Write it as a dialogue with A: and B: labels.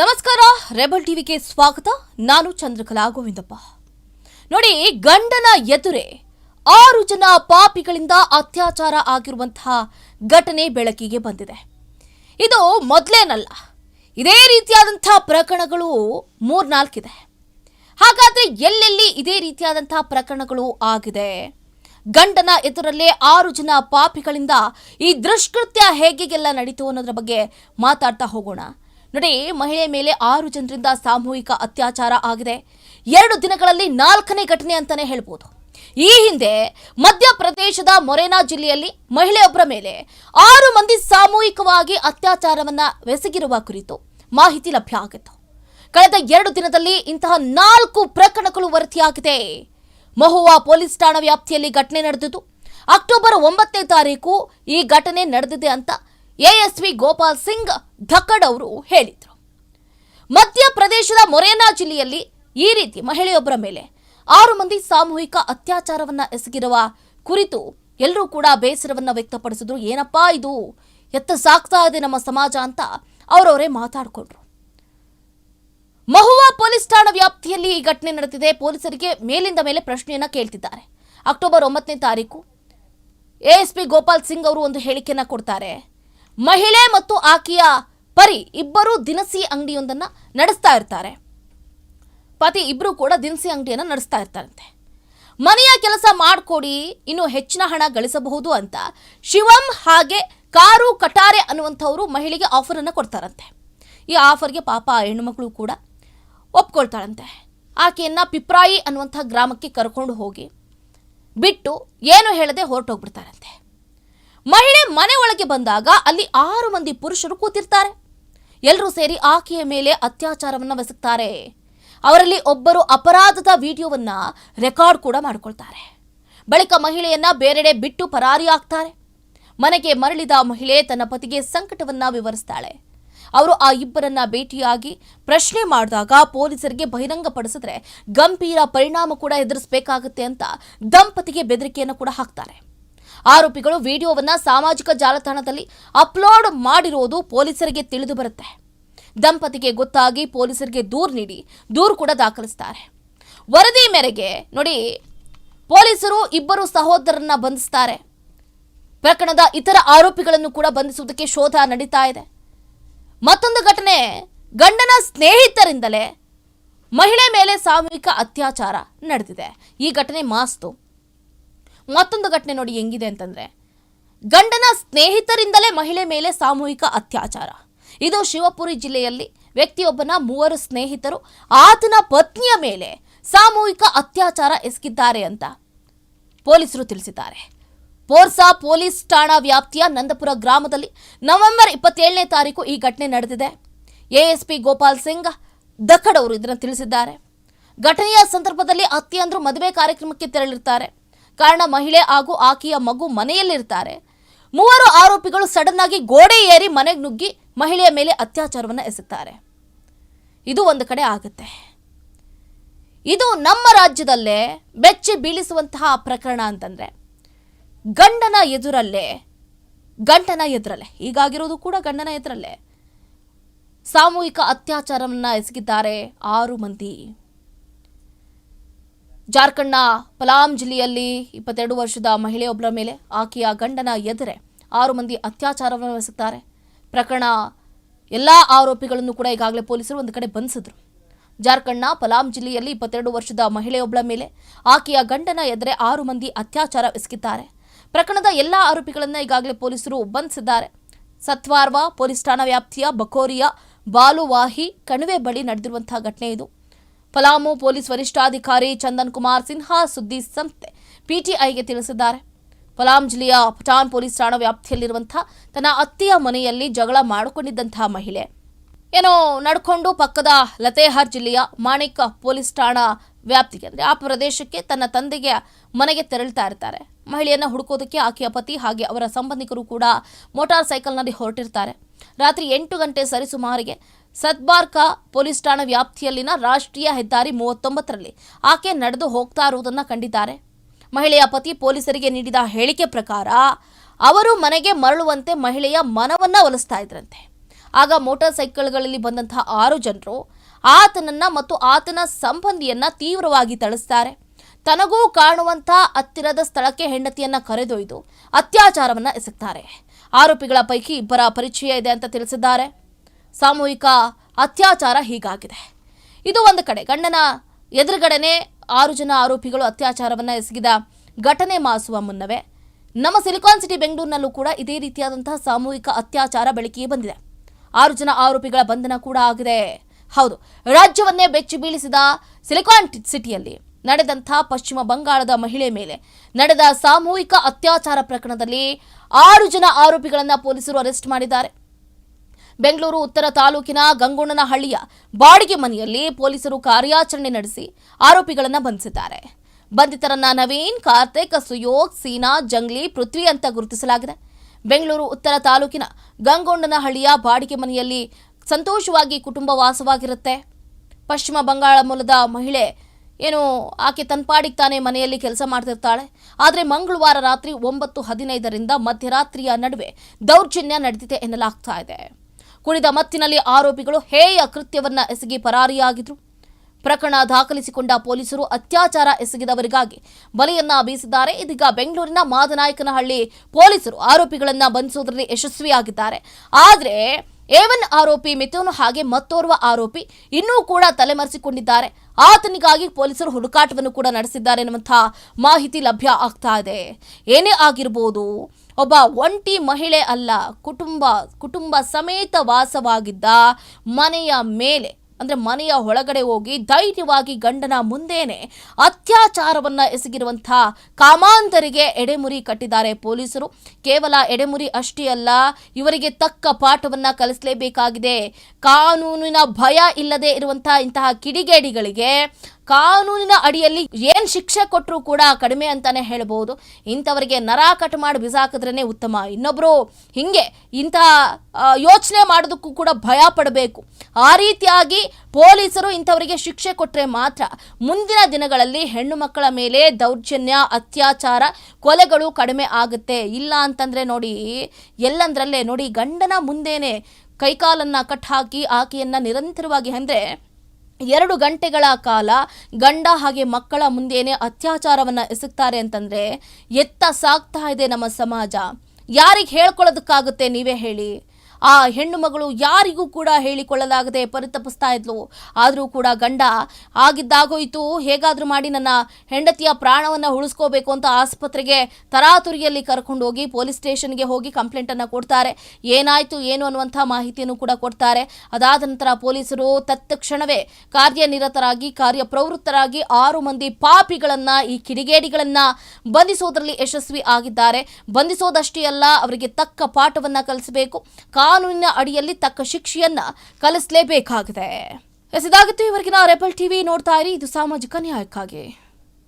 A: ನಮಸ್ಕಾರ, ರೆಬಲ್ ಟಿವಿಗೆ ಸ್ವಾಗತ. ನಾನು ಚಂದ್ರಕಲಾ ಗೋವಿಂದಪ್ಪ. ನೋಡಿ, ಗಂಡನ ಎದುರೇ ಆರು ಜನ ಪಾಪಿಗಳಿಂದ ಅತ್ಯಾಚಾರ ಆಗಿರುವಂತಹ ಘಟನೆ ಬೆಳಕಿಗೆ ಬಂದಿದೆ. ಇದು ಮೊದಲೇನಲ್ಲ, ಇದೇ ರೀತಿಯಾದಂಥ ಪ್ರಕರಣಗಳು ಮೂರ್ನಾಲ್ಕಿದೆ. ಹಾಗಾದರೆ ಎಲ್ಲೆಲ್ಲಿ ಇದೇ ರೀತಿಯಾದಂಥ ಪ್ರಕರಣಗಳು ಆಗಿದೆ? ಗಂಡನ ಎದುರಲ್ಲೇ ಆರು ಜನ ಪಾಪಿಗಳಿಂದ ಈ ದುಷ್ಕೃತ್ಯ ಹೇಗೆಲ್ಲ ನಡೀತು ಅನ್ನೋದ್ರ ಬಗ್ಗೆ ಮಾತಾಡ್ತಾ ಹೋಗೋಣ. ನೋಡಿ ಮಹಿಳೆ ಮೇಲೆ ಆರು ಜನರಿಂದ ಸಾಮೂಹಿಕ ಅತ್ಯಾಚಾರ ಆಗಿದೆ. ಎರಡು ದಿನಗಳಲ್ಲಿ ನಾಲ್ಕನೇ ಘಟನೆ ಅಂತಾನೆ ಹೇಳ್ಬೋದು. ಈ ಹಿಂದೆ ಮಧ್ಯಪ್ರದೇಶದ ಮೊರೇನಾ ಜಿಲ್ಲೆಯಲ್ಲಿ ಮಹಿಳೆಯೊಬ್ಬರ ಮೇಲೆ ಆರು ಮಂದಿ ಸಾಮೂಹಿಕವಾಗಿ ಅತ್ಯಾಚಾರವನ್ನ ಎಸಗಿರುವ ಕುರಿತು ಮಾಹಿತಿ ಲಭ್ಯ ಆಗಿತ್ತು. ಕಳೆದ ಎರಡು ದಿನದಲ್ಲಿ ಇಂತಹ ನಾಲ್ಕು ಪ್ರಕರಣಗಳು ವರದಿಯಾಗಿದೆ. ಮಹುವಾ ಪೊಲೀಸ್ ಠಾಣಾ ವ್ಯಾಪ್ತಿಯಲ್ಲಿ ಘಟನೆ ನಡೆದಿದ್ದು, ಅಕ್ಟೋಬರ್ ಒಂಬತ್ತನೇ ತಾರೀಕು ಈ ಘಟನೆ ನಡೆದಿದೆ ಅಂತ ಎಎಸ್ಪಿ ಗೋಪಾಲ್ ಸಿಂಗ್ ಧಕ್ಕಡ್ ಅವರು ಹೇಳಿದರು. ಮಧ್ಯಪ್ರದೇಶದ ಮೊರೇನಾ ಜಿಲ್ಲೆಯಲ್ಲಿ ಈ ರೀತಿ ಮಹಿಳೆಯೊಬ್ಬರ ಮೇಲೆ ಆರು ಮಂದಿ ಸಾಮೂಹಿಕ ಅತ್ಯಾಚಾರವನ್ನ ಎಸಗಿರುವ ಕುರಿತು ಎಲ್ಲರೂ ಕೂಡ ಬೇಸರವನ್ನ ವ್ಯಕ್ತಪಡಿಸಿದ್ರು. ಏನಪ್ಪಾ ಇದು? ಎತ್ತ ಸಾಕ್ತಾ ಇದೆ ನಮ್ಮ ಸಮಾಜ ಅಂತ ಅವರವರೇ ಮಾತಾಡಿಕೊಂಡ್ರು. ಮಹುವಾ ಪೊಲೀಸ್ ಠಾಣಾ ವ್ಯಾಪ್ತಿಯಲ್ಲಿ ಈ ಘಟನೆ ನಡೆದಿದೆ. ಪೊಲೀಸರಿಗೆ ಮೇಲಿಂದ ಮೇಲೆ ಪ್ರಶ್ನೆಯನ್ನ ಕೇಳ್ತಿದ್ದಾರೆ. ಅಕ್ಟೋಬರ್ ಒಂಬತ್ತನೇ ತಾರೀಕು ಎಎಸ್ಪಿ ಗೋಪಾಲ್ ಸಿಂಗ್ ಅವರು ಒಂದು ಹೇಳಿಕೆಯನ್ನು ಕೊಡ್ತಾರೆ. ಮಹಿಳೆ ಮತ್ತು ಆಕೆಯ ಪರಿ ಇಬ್ಬರೂ ದಿನಸಿ ಅಂಗಡಿಯೊಂದನ್ನು ನಡೆಸ್ತಾ ಇರ್ತಾರೆ. ಪತಿ ಇಬ್ಬರು ಕೂಡ ದಿನಸಿ ಅಂಗಡಿಯನ್ನು ನಡೆಸ್ತಾ ಇರ್ತಾರಂತೆ. ಮನೆಯ ಕೆಲಸ ಮಾಡಿಕೊಡಿ, ಇನ್ನು ಹೆಚ್ಚಿನ ಹಣ ಗಳಿಸಬಹುದು ಅಂತ ಶಿವಂ ಹಾಗೆ ಕಾರು ಕಟಾರೆ ಅನ್ನುವಂಥವರು ಮಹಿಳೆಗೆ ಆಫರನ್ನು ಕೊಡ್ತಾರಂತೆ. ಈ ಆಫರ್ಗೆ ಪಾಪ ಹೆಣ್ಣುಮಕ್ಕಳು ಕೂಡ ಒಪ್ಕೊಳ್ತಾಳಂತೆ. ಆಕೆಯನ್ನು ಪಿಪ್ರಾಯಿ ಅನ್ನುವಂಥ ಗ್ರಾಮಕ್ಕೆ ಕರ್ಕೊಂಡು ಹೋಗಿ ಬಿಟ್ಟು ಏನು ಹೇಳದೆ ಹೊರಟೋಗ್ಬಿಡ್ತಾರಂತೆ. ಮಹಿಳೆ ಮನೆ ಒಳಗೆ ಬಂದಾಗ ಅಲ್ಲಿ ಆರು ಮಂದಿ ಪುರುಷರು ಕೂತಿರ್ತಾರೆ. ಎಲ್ಲರೂ ಸೇರಿ ಆಕೆಯ ಮೇಲೆ ಅತ್ಯಾಚಾರವನ್ನು ಬೆಸಗ್ತಾರೆ ಅವರಲ್ಲಿ ಒಬ್ಬರು ಅಪರಾಧದ ವಿಡಿಯೋವನ್ನ ರೆಕಾರ್ಡ್ ಕೂಡ ಮಾಡಿಕೊಳ್ತಾರೆ. ಬಳಿಕ ಮಹಿಳೆಯನ್ನ ಬೇರೆಡೆ ಬಿಟ್ಟು ಪರಾರಿ ಆಗ್ತಾರೆ. ಮನೆಗೆ ಮರಳಿದ ಮಹಿಳೆ ತನ್ನ ಪತಿಗೆ ಸಂಕಟವನ್ನ ವಿವರಿಸ್ತಾಳೆ. ಅವರು ಆ ಇಬ್ಬರನ್ನ ಭೇಟಿಯಾಗಿ ಪ್ರಶ್ನೆ ಮಾಡಿದಾಗ ಪೊಲೀಸರಿಗೆ ಬಹಿರಂಗಪಡಿಸಿದ್ರೆ ಗಂಭೀರ ಪರಿಣಾಮ ಕೂಡ ಎದುರಿಸಬೇಕಾಗುತ್ತೆ ಅಂತ ದಂಪತಿಗೆ ಬೆದರಿಕೆಯನ್ನು ಕೂಡ ಹಾಕ್ತಾರೆ. ಆರೋಪಿಗಳು ವಿಡಿಯೋವನ್ನ ಸಾಮಾಜಿಕ ಜಾಲತಾಣದಲ್ಲಿ ಅಪ್ಲೋಡ್ ಮಾಡಿರುವುದು ಪೊಲೀಸರಿಗೆ ತಿಳಿದು ಬರುತ್ತೆ. ದಂಪತಿಗೆ ಗೊತ್ತಾಗಿ ಪೊಲೀಸರಿಗೆ ದೂರು ನೀಡಿ, ದೂರು ಕೂಡ ದಾಖಲಿಸ್ತಾರೆ. ವರದಿ ಮೇರೆಗೆ ನೋಡಿ, ಪೊಲೀಸರು ಇಬ್ಬರು ಸಹೋದರರನ್ನ ಬಂಧಿಸ್ತಾರೆ. ಪ್ರಕರಣದ ಇತರ ಆರೋಪಿಗಳನ್ನು ಕೂಡ ಬಂಧಿಸುವುದಕ್ಕೆ ಶೋಧ ನಡೀತಾ ಇದೆ. ಮತ್ತೊಂದು ಘಟನೆ, ಗಂಡನ ಸ್ನೇಹಿತರಿಂದಲೇ ಮಹಿಳೆ ಮೇಲೆ ಸಾಮೂಹಿಕ ಅತ್ಯಾಚಾರ ನಡೆದಿದೆ. ಈ ಘಟನೆ ಮಾಸ್ತು. ಮತ್ತೊಂದು ಘಟನೆ ನೋಡಿ ಹೆಂಗಿದೆ ಅಂತಂದ್ರೆ, ಗಂಡನ ಸ್ನೇಹಿತರಿಂದಲೇ ಮಹಿಳೆ ಮೇಲೆ ಸಾಮೂಹಿಕ ಅತ್ಯಾಚಾರ. ಇದು ಶಿವಪುರಿ ಜಿಲ್ಲೆಯಲ್ಲಿ ವ್ಯಕ್ತಿಯೊಬ್ಬನ ಮೂವರು ಸ್ನೇಹಿತರು, ಆತನ ಪತ್ನಿಯ ಮೇಲೆ ಸಾಮೂಹಿಕ ಅತ್ಯಾಚಾರ ಎಸಗಿದ್ದಾರೆ ಅಂತ ಪೊಲೀಸರು ತಿಳಿಸಿದ್ದಾರೆ. ಪೋರ್ಸಾ ಪೊಲೀಸ್ ಠಾಣಾ ವ್ಯಾಪ್ತಿಯ ನಂದಪುರ ಗ್ರಾಮದಲ್ಲಿ ನವೆಂಬರ್ ಇಪ್ಪತ್ತೇಳನೇ ತಾರೀಕು ಈ ಘಟನೆ ನಡೆದಿದೆ. ಎಎಸ್ಪಿ ಗೋಪಾಲ್ ಸಿಂಗ್ ದಕ್ಕಡವರು ಇದನ್ನು ತಿಳಿಸಿದ್ದಾರೆ. ಘಟನೆಯ ಸಂದರ್ಭದಲ್ಲಿ ಅತ್ತೆಯಂದ್ರು ಮದುವೆ ಕಾರ್ಯಕ್ರಮಕ್ಕೆ ತೆರಳಿರ್ತಾರೆ. ಕಾರಣ ಮಹಿಳೆ ಹಾಗೂ ಆಕೆಯ ಮಗು ಮನೆಯಲ್ಲಿರ್ತಾರೆ. ಮೂವರು ಆರೋಪಿಗಳು ಸಡನ್ ಆಗಿ ಗೋಡೆ ಏರಿ ಮನೆಗೆ ನುಗ್ಗಿ ಮಹಿಳೆಯ ಮೇಲೆ ಅತ್ಯಾಚಾರವನ್ನು ಎಸುತ್ತಾರೆ. ಇದು ಒಂದು ಕಡೆ ಆಗುತ್ತೆ. ಇದು ನಮ್ಮ ರಾಜ್ಯದಲ್ಲೇ ಬೆಚ್ಚಿ ಬೀಳಿಸುವಂತಹ ಪ್ರಕರಣ ಅಂತಂದ್ರೆ, ಗಂಡನ ಎದುರಲ್ಲೇ ಗಂಡನ ಎದುರಲ್ಲೇ ಹೀಗಾಗಿರೋದು ಕೂಡ ಗಂಡನ ಎದುರಲ್ಲೇ, ಸಾಮೂಹಿಕ ಅತ್ಯಾಚಾರವನ್ನ ಎಸಗಿದ್ದಾರೆ ಆರು ಮಂದಿ. ಜಾರ್ಖಂಡ್ನ ಪಲಾಮ್ ಜಿಲ್ಲೆಯಲ್ಲಿ ಇಪ್ಪತ್ತೆರಡು ವರ್ಷದ ಮಹಿಳೆಯೊಬ್ಬರ ಮೇಲೆ ಆಕೆಯ ಗಂಡನ ಎದುರೆ ಆರು ಮಂದಿ ಅತ್ಯಾಚಾರವನ್ನು ನಡೆಸುತ್ತಾರೆ. ಪ್ರಕರಣ ಎಲ್ಲ ಆರೋಪಿಗಳನ್ನು ಕೂಡ ಈಗಾಗಲೇ ಪೊಲೀಸರು ಒಂದು ಕಡೆ ಬಂಧಿಸಿದ್ರು. ಜಾರ್ಖಂಡ್ನ ಪಲಾಮ್ ಜಿಲ್ಲೆಯಲ್ಲಿ ಇಪ್ಪತ್ತೆರಡು ವರ್ಷದ ಮಹಿಳೆಯೊಬ್ಬಳ ಮೇಲೆ ಆಕೆಯ ಗಂಡನ ಎದುರೆ ಆರು ಮಂದಿ ಅತ್ಯಾಚಾರ ಎಸಗಿದ್ದಾರೆ. ಪ್ರಕರಣದ ಎಲ್ಲ ಆರೋಪಿಗಳನ್ನು ಈಗಾಗಲೇ ಪೊಲೀಸರು ಬಂಧಿಸಿದ್ದಾರೆ. ಸತ್ವಾರ್ವ ಪೊಲೀಸ್ ಠಾಣಾ ವ್ಯಾಪ್ತಿಯ ಬಕೋರಿಯ ಬಾಲುವಾಹಿ ಕಣಿವೆ ಬಳಿ ನಡೆದಿರುವಂತಹ ಘಟನೆ ಇದು. ಪಲಾಮು ಪೊಲೀಸ್ ವರಿಷ್ಠಾಧಿಕಾರಿ ಚಂದನ್ ಕುಮಾರ್ ಸಿನ್ಹಾ ಸುದ್ದಿ ಸಂಸ್ಥೆ ಪಿಟಿಐಗೆ ತಿಳಿಸಿದ್ದಾರೆ. ಪಲಾಮ್ ಜಿಲ್ಲೆಯ ಪಠಾಣ್ ಪೊಲೀಸ್ ಠಾಣಾ ವ್ಯಾಪ್ತಿಯಲ್ಲಿರುವಂತಹ ತನ್ನ ಅತ್ತೆಯ ಮನೆಯಲ್ಲಿ ಜಗಳ ಮಾಡಿಕೊಂಡಿದ್ದಂತಹ ಮಹಿಳೆ. ಏನೋ ನಡ್ಕೊಂಡು ಪಕ್ಕದ ಲತೇಹಾರ್ ಜಿಲ್ಲೆಯ ಮಾಣಿಕ ಪೊಲೀಸ್ ಠಾಣಾ ವ್ಯಾಪ್ತಿಗೆ ಅಂದರೆ ಆ ಪ್ರದೇಶಕ್ಕೆ ತನ್ನ ತಂದೆಗೆ ಮನೆಗೆ ತೆರಳ್ತಾ ಇರ್ತಾರೆ. ಮಹಿಳೆಯನ್ನು ಹುಡುಕೋದಕ್ಕೆ ಆಕೆಯ ಪತಿ ಹಾಗೆ ಅವರ ಸಂಬಂಧಿಕರು ಕೂಡ ಮೋಟಾರ್ ಸೈಕಲ್ನಲ್ಲಿ ಹೊರಟಿರ್ತಾರೆ. ರಾತ್ರಿ ಎಂಟು ಗಂಟೆ ಸರಿಸುಮಾರಿಗೆ ಸದ್ಬಾರ್ಕಾ ಪೊಲೀಸ್ ಠಾಣಾ ವ್ಯಾಪ್ತಿಯಲ್ಲಿನ ರಾಷ್ಟ್ರೀಯ ಹೆದ್ದಾರಿ ಮೂವತ್ತೊಂಬತ್ತರಲ್ಲಿ ಆಕೆ ನಡೆದು ಹೋಗ್ತಾ ಇರುವುದನ್ನು ಕಂಡಿದ್ದಾರೆ. ಮಹಿಳೆಯ ಪತಿ ಪೊಲೀಸರಿಗೆ ನೀಡಿದ ಹೇಳಿಕೆ ಪ್ರಕಾರ, ಅವರು ಮನೆಗೆ ಮರಳುವಂತೆ ಮಹಿಳೆಯ ಮನವನ್ನ ಒಲಿಸ್ತಾ ಇದ್ರಂತೆ. ಆಗ ಮೋಟಾರ್ ಸೈಕಲ್ಗಳಲ್ಲಿ ಬಂದಂತಹ ಆರು ಜನರು ಆತನನ್ನ ಮತ್ತು ಆತನ ಸಂಬಂಧಿಯನ್ನ ತೀವ್ರವಾಗಿ ತಳಿಸ್ತಾರೆ ತನಗೂ ಕಾಣುವಂತ ಹತ್ತಿರದ ಸ್ಥಳಕ್ಕೆ ಹೆಂಡತಿಯನ್ನ ಕರೆದೊಯ್ದು ಅತ್ಯಾಚಾರವನ್ನ ಎಸಗ್ತಾರೆ. ಆರೋಪಿಗಳ ಪೈಕಿ ಇಬ್ಬರ ಪರಿಚಯ ಇದೆ ಅಂತ ತಿಳಿಸಿದ್ದಾರೆ. ಸಾಮೂಹಿಕ ಅತ್ಯಾಚಾರ ಹೀಗಾಗಿದೆ. ಇದು ಒಂದು ಕಡೆ ಗಂಡನ ಎದುರುಗಡೆನೆ ಆರು ಜನ ಆರೋಪಿಗಳು ಅತ್ಯಾಚಾರವನ್ನು ಎಸಗಿದ ಘಟನೆ ಮಾಸುವ ಮುನ್ನವೇ ನಮ್ಮ ಸಿಲಿಕಾನ್ ಸಿಟಿ ಬೆಂಗಳೂರಿನಲ್ಲೂ ಕೂಡ ಇದೇ ರೀತಿಯಾದಂತಹ ಸಾಮೂಹಿಕ ಅತ್ಯಾಚಾರ ಬೆಳಕಿಗೆ ಬಂದಿದೆ. ಆರು ಜನ ಆರೋಪಿಗಳ ಬಂಧನ ಕೂಡ ಆಗಿದೆ. ಹೌದು, ರಾಜ್ಯವನ್ನೇ ಬೆಚ್ಚಿ ಬೀಳಿಸಿದ ಸಿಲಿಕಾನ್ ಸಿಟಿಯಲ್ಲಿ ನಡೆದಂಥ ಪಶ್ಚಿಮ ಬಂಗಾಳದ ಮಹಿಳೆ ಮೇಲೆ ನಡೆದ ಸಾಮೂಹಿಕ ಅತ್ಯಾಚಾರ ಪ್ರಕರಣದಲ್ಲಿ ಆರು ಜನ ಆರೋಪಿಗಳನ್ನು ಪೊಲೀಸರು ಅರೆಸ್ಟ್ ಮಾಡಿದ್ದಾರೆ. ಬೆಂಗಳೂರು ಉತ್ತರ ತಾಲೂಕಿನ ಗಂಗೊಣ್ಣನಹಳ್ಳಿಯ ಬಾಡಿಗೆ ಮನೆಯಲ್ಲಿ ಪೊಲೀಸರು ಕಾರ್ಯಾಚರಣೆ ನಡೆಸಿ ಆರೋಪಿಗಳನ್ನು ಬಂಧಿಸಿದ್ದಾರೆ. ಬಂಧಿತರನ್ನ ನವೀನ್, ಕಾರ್ತಿಕ್, ಸುಯೋಗ್, ಸೀನಾ, ಜಂಗ್ಲಿ, ಪೃಥ್ವಿ ಅಂತ ಗುರುತಿಸಲಾಗಿದೆ. ಬೆಂಗಳೂರು ಉತ್ತರ ತಾಲೂಕಿನ ಗಂಗೊಂಡನಹಳ್ಳಿಯ ಬಾಡಿಗೆ ಮನೆಯಲ್ಲಿ ಸಂತೋಷವಾಗಿ ಕುಟುಂಬ ವಾಸವಾಗಿರುತ್ತೆ. ಪಶ್ಚಿಮ ಬಂಗಾಳ ಮೂಲದ ಮಹಿಳೆ ಏನು ಆಕೆ ತನ್ಪಾಡಿಗೆ ತಾನೇ ಮನೆಯಲ್ಲಿ ಕೆಲಸ ಮಾಡ್ತಿರ್ತಾಳೆ. ಆದರೆ ಮಂಗಳವಾರ ರಾತ್ರಿ ಒಂಬತ್ತು ಹದಿನೈದರಿಂದ ಮಧ್ಯರಾತ್ರಿಯ ನಡುವೆ ದೌರ್ಜನ್ಯ ನಡೆದಿದೆ ಎನ್ನಲಾಗ್ತಾ ಇದೆ. ಕುಡಿದ ಮತ್ತಿನಲ್ಲಿ ಆರೋಪಿಗಳು ಹೇಯ ಕೃತ್ಯವನ್ನ ಎಸಗಿ ಪರಾರಿಯಾಗಿದ್ರು. ಪ್ರಕರಣ ದಾಖಲಿಸಿಕೊಂಡ ಪೊಲೀಸರು ಅತ್ಯಾಚಾರ ಎಸಗಿದವರಿಗಾಗಿ ಬಲಿಯನ್ನ ಬೀಸಿದ್ದಾರೆ. ಇದೀಗ ಬೆಂಗಳೂರಿನ ಮಾದನಾಯಕನಹಳ್ಳಿ ಪೊಲೀಸರು ಆರೋಪಿಗಳನ್ನ ಬಂಧಿಸುವುದರಲ್ಲಿ ಯಶಸ್ವಿಯಾಗಿದ್ದಾರೆ. ಆದರೆ ಏವನ್ ಆರೋಪಿ, ಮಿಥುನ್ ಹಾಗೆ ಮತ್ತೋರ್ವ ಆರೋಪಿ ಇನ್ನೂ ಕೂಡ ತಲೆಮರೆಸಿಕೊಂಡಿದ್ದಾರೆ. ಆತನಿಗಾಗಿ ಪೊಲೀಸರು ಹುಡುಕಾಟವನ್ನು ಕೂಡ ನಡೆಸಿದ್ದಾರೆ ಎನ್ನುವಂತಹ ಮಾಹಿತಿ ಲಭ್ಯ ಆಗ್ತಾ ಇದೆ. ಏನೇ ಆಗಿರ್ಬೋದು ಒಬ್ಬ ಒಂಟಿ ಮಹಿಳೆ ಅಲ್ಲ, ಕುಟುಂಬ ಕುಟುಂಬ ಸಮೇತ ವಾಸವಾಗಿದ್ದ ಮನೆಯ ಮೇಲೆ, ಅಂದ್ರೆ ಮನೆಯ ಒಳಗಡೆ ಹೋಗಿ ಧೈರ್ಯವಾಗಿ ಗಂಡನ ಮುಂದೇನೆ ಅತ್ಯಾಚಾರವನ್ನು ಎಸಗಿರುವಂತಹ ಕಾಮಾಂತರಿಗೆ ಎಡೆಮುರಿ ಕಟ್ಟಿದ್ದಾರೆ ಪೊಲೀಸರು. ಕೇವಲ ಎಡೆಮುರಿ ಅಷ್ಟೇ ಅಲ್ಲ, ಇವರಿಗೆ ತಕ್ಕ ಪಾಠವನ್ನ ಕಲಿಸಲೇಬೇಕಾಗಿದೆ. ಕಾನೂನಿನ ಭಯ ಇಲ್ಲದೆ ಇರುವಂತಹ ಇಂತಹ ಕಿಡಿಗೇಡಿಗಳಿಗೆ ಕಾನೂನಿನ ಅಡಿಯಲ್ಲಿ ಏನ್ ಶಿಕ್ಷೆ ಕೊಟ್ಟರು ಕೂಡ ಕಡಿಮೆ ಅಂತಾನೆ ಹೇಳಬಹುದು ಇಂಥವರಿಗೆ ನರ ಕಟ್ ಮಾಡಿ ಬಿಸಾಕಿದ್ರೇ ಉತ್ತಮ. ಇನ್ನೊಬ್ರು ಹಿಂಗೆ ಇಂಥ ಯೋಚನೆ ಮಾಡೋದಕ್ಕೂ ಕೂಡ ಭಯ ಪಡಬೇಕು. ಆ ರೀತಿಯಾಗಿ ಪೊಲೀಸರು ಇಂಥವರಿಗೆ ಶಿಕ್ಷೆ ಕೊಟ್ಟರೆ ಮಾತ್ರ ಮುಂದಿನ ದಿನಗಳಲ್ಲಿ ಹೆಣ್ಣು ಮಕ್ಕಳ ಮೇಲೆ ದೌರ್ಜನ್ಯ, ಅತ್ಯಾಚಾರ, ಕೊಲೆಗಳು ಕಡಿಮೆ ಆಗುತ್ತೆ. ಇಲ್ಲ ಅಂತಂದ್ರೆ ನೋಡಿ, ಎಲ್ಲಂದ್ರಲ್ಲೇ ನೋಡಿ ಗಂಡನ ಮುಂದೇನೆ ಕೈಕಾಲನ್ನ ಕಟ್ ಹಾಕಿ ಆಕೆಯನ್ನು ನಿರಂತರವಾಗಿ ಅಂದ್ರೆ ಎರಡು ಗಂಟೆಗಳ ಕಾಲ ಗಂಡ ಹಾಗೆ ಮಕ್ಕಳ ಮುಂದೆಯೇ ಅತ್ಯಾಚಾರವನ್ನು ಎಸಗ್ತಾರೆ ಅಂತಂದ್ರೆ ಎತ್ತ ಸಾಕ್ತಾ ಇದೆ ನಮ್ಮ ಸಮಾಜ. ಯಾರಿಗೆ ಹೇಳ್ಕೊಳ್ಳೋದಕ್ಕಾಗುತ್ತೆ ನೀವೇ ಹೇಳಿ. ಆ ಹೆಣ್ಣು ಮಗಳು ಯಾರಿಗೂ ಕೂಡ ಹೇಳಿಕೊಳ್ಳಲಾಗದೆ ಪರಿತಪಿಸ್ತಾ ಇದ್ಲು. ಆದರೂ ಕೂಡ ಗಂಡ, ಆಗಿದ್ದಾಗೋಯ್ತು, ಹೇಗಾದರೂ ಮಾಡಿ ನನ್ನ ಹೆಂಡತಿಯ ಪ್ರಾಣವನ್ನು ಉಳಿಸ್ಕೋಬೇಕು ಅಂತ ಆಸ್ಪತ್ರೆಗೆ ತರಾತುರಿಯಲ್ಲಿ ಕರ್ಕೊಂಡು ಹೋಗಿ ಪೊಲೀಸ್ ಸ್ಟೇಷನ್ಗೆ ಹೋಗಿ ಕಂಪ್ಲೇಂಟನ್ನು ಕೊಡ್ತಾರೆ. ಏನಾಯಿತು, ಏನು ಅನ್ನುವಂಥ ಮಾಹಿತಿಯನ್ನು ಕೂಡ ಕೊಡ್ತಾರೆ. ಅದಾದ ನಂತರ ಪೊಲೀಸರು ತತ್ಕ್ಷಣವೇ ಕಾರ್ಯನಿರತರಾಗಿ, ಕಾರ್ಯಪ್ರವೃತ್ತರಾಗಿ ಆರು ಮಂದಿ ಪಾಪಿಗಳನ್ನ, ಈ ಕಿಡಿಗೇಡಿಗಳನ್ನ ಬಂಧಿಸೋದರಲ್ಲಿ ಯಶಸ್ವಿ ಆಗಿದ್ದಾರೆ. ಬಂಧಿಸೋದಷ್ಟೇ ಅಲ್ಲ, ಅವರಿಗೆ ತಕ್ಕ ಪಾಠವನ್ನ ಕಲಿಸಬೇಕು. ಕಾನೂನಿನ ಅಡಿಯಲ್ಲಿ ತಕ್ಕ ಶಿಕ್ಷೆಯನ್ನ ಕಲಿಸಲೇಬೇಕಾಗಿದೆ. ಎಸ್, ಇದಾಗಿತ್ತು ಇವರೆಗಿನ ರೆಬಲ್ ಟಿವಿ ನೋಡ್ತಾ ಇರಿ. ಇದು ಸಾಮಾಜಿಕ ನ್ಯಾಯಕ್ಕಾಗಿ.